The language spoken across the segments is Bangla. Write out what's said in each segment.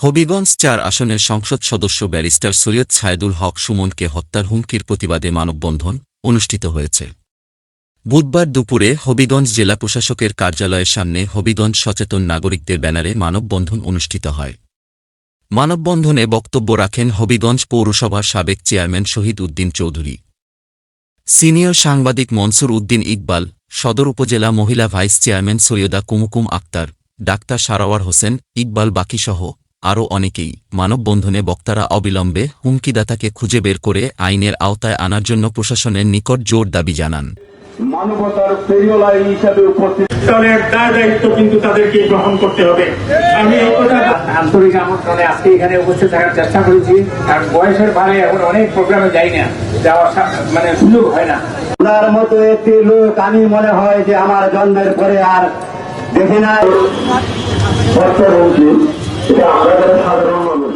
হবিগঞ্জ চার আসনের সংসদ সদস্য ব্যারিস্টার সৈয়দ ছায়েদুল হক সুমনকে হত্যার হুমকির প্রতিবাদে মানববন্ধন অনুষ্ঠিত হয়েছে। বুধবার দুপুরে হবিগঞ্জ জেলা প্রশাসকের কার্যালয়ের সামনে হবিগঞ্জ সচেতন নাগরিকদের ব্যানারে মানববন্ধন অনুষ্ঠিত হয়। মানববন্ধনে বক্তব্য রাখেন হবিগঞ্জ পৌরসভার সাবেক চেয়ারম্যান শহীদ উদ্দিন চৌধুরী। সিনিয়র সাংবাদিক মনসুর উদ্দিন ইকবাল, সদর উপজেলা মহিলা vice chairman Syeda Kumkum Akter, doctor Sarwar Hossain, Iqbal বাকিসহ আরও অনেকেই মানববন্ধনে বক্তারা অবিলম্বে হুমকিদাতাকে খুঁজে বের করে আইনের আওতায় আনার জন্য প্রশাসনের নিকট জোর দাবি জানান। মানবতার হিসাবে উপস্থিত। তাহলে দায় দায়িত্ব কিন্তু তাদেরকে গ্রহণ করতে হবে। আমি আন্তরিক আমন্ত্রণে আজকে এখানে উপস্থিত থাকার চেষ্টা করেছি। আর বয়সের ভারে এখন অনেক প্রোগ্রামে যাই না যাওয়ার সা- মানে সুযোগ হয় না। আপনার মতো একটি লোক আমি মনে হয় যে আমার জন্মের পরে আর দেখি না এটা আমাদের সাধারণ মানুষ।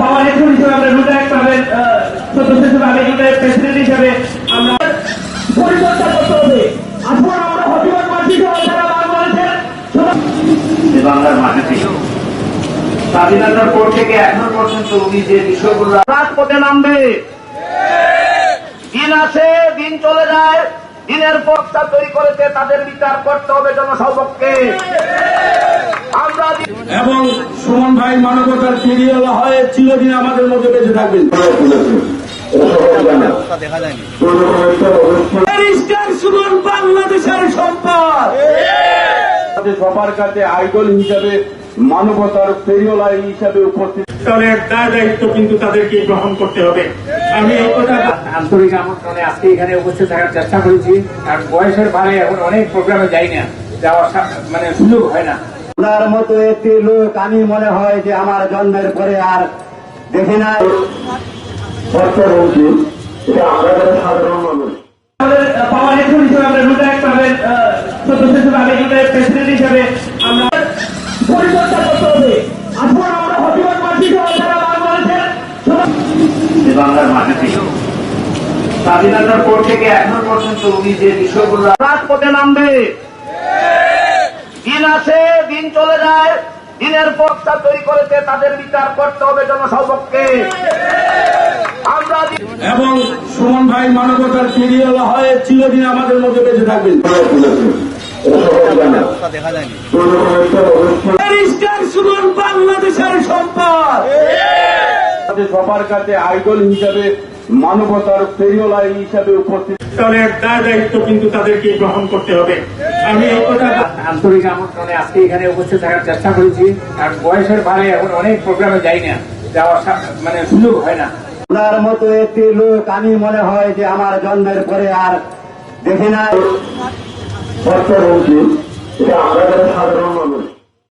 পাওয়ার হেডফোন হিসেবে আমরা রুটাক পাবেন সদস্য হিসেবে আমি রুটাক প্রেসিডেন্ট হিসেবে আমরা পরিচর্যা করতে হবে। আসুন আমরা হবিগঞ্জবাসী সহ সারা বাংলাদেশের বাংলার মাটিতে। স্বাধীনতার পর থেকে এখন পর্যন্ত উনি যে বিষয়গুলো রাজপথে নামবে। দিন আসে দিন চলে যায়। দিনের পথটা তৈরি করেছে তাদের বিচার করতে হবে জনসর্বককে আমরা ভাই মানবতার ফিরিয়ে হয়ে চিরদিন আমাদের মধ্যে বেঁচে থাকবেন। সুমন বাংলাদেশের সম্পদ। সবার কাছে আইডল হিসাবে মানবতার পেরিওলাই হিসাবে উপস্থিত। তাহলে দায় দায়িত্ব কিন্তু তাদেরকে গ্রহণ করতে হবে। আমি এই কথা আন্তরিক আমন্ত্রণে আজকে এখানে উপস্থিত থাকার চেষ্টা করেছি আর বয়সের ভারে এখন অনেক প্রোগ্রামে যাই না যাওয়ার মানে সুযোগ হয় না। আপনার মতো একটি লোক আমি মনে হয় যে আমার জন্মের পরে আর দেখি না বাংলার মাটিতে স্বাধীনতার পর থেকে এখন পর্যন্ত উনি যে বিষয়গুলো রাজপথে নামবে। দিন আসে দিন চলে যায় দিনের পথটা তৈরি করেছে তাদের বিচার করতে হবে আমরা এবং সুমন ভাই মানবতার ফিরিয়ে হয়ে চিরদিন আমাদের মধ্যে বেঁচে থাকবেন। সুমন বাংলাদেশের সম্পদ। সবার কাছে আইডল হিসাবে মানবতার পেরিওলাই হিসাবে উপস্থিত। তাহলে দায় দায়িত্ব কিন্তু তাদেরকে গ্রহণ করতে হবে। আমি এই কথা আন্তরিক আমন্ত্রণে আজকে এখানে উপস্থিত থাকার চেষ্টা করেছি আর বয়সের ভারে এখন অনেক প্রোগ্রামে যাই না যাওয়ার মানে সুযোগ হয় না। ওনার মতো একটি লোক আমি মনে হয় যে আমার জন্মের পরে আর দেখি না এটা আমাদের সাধারণ মানুষ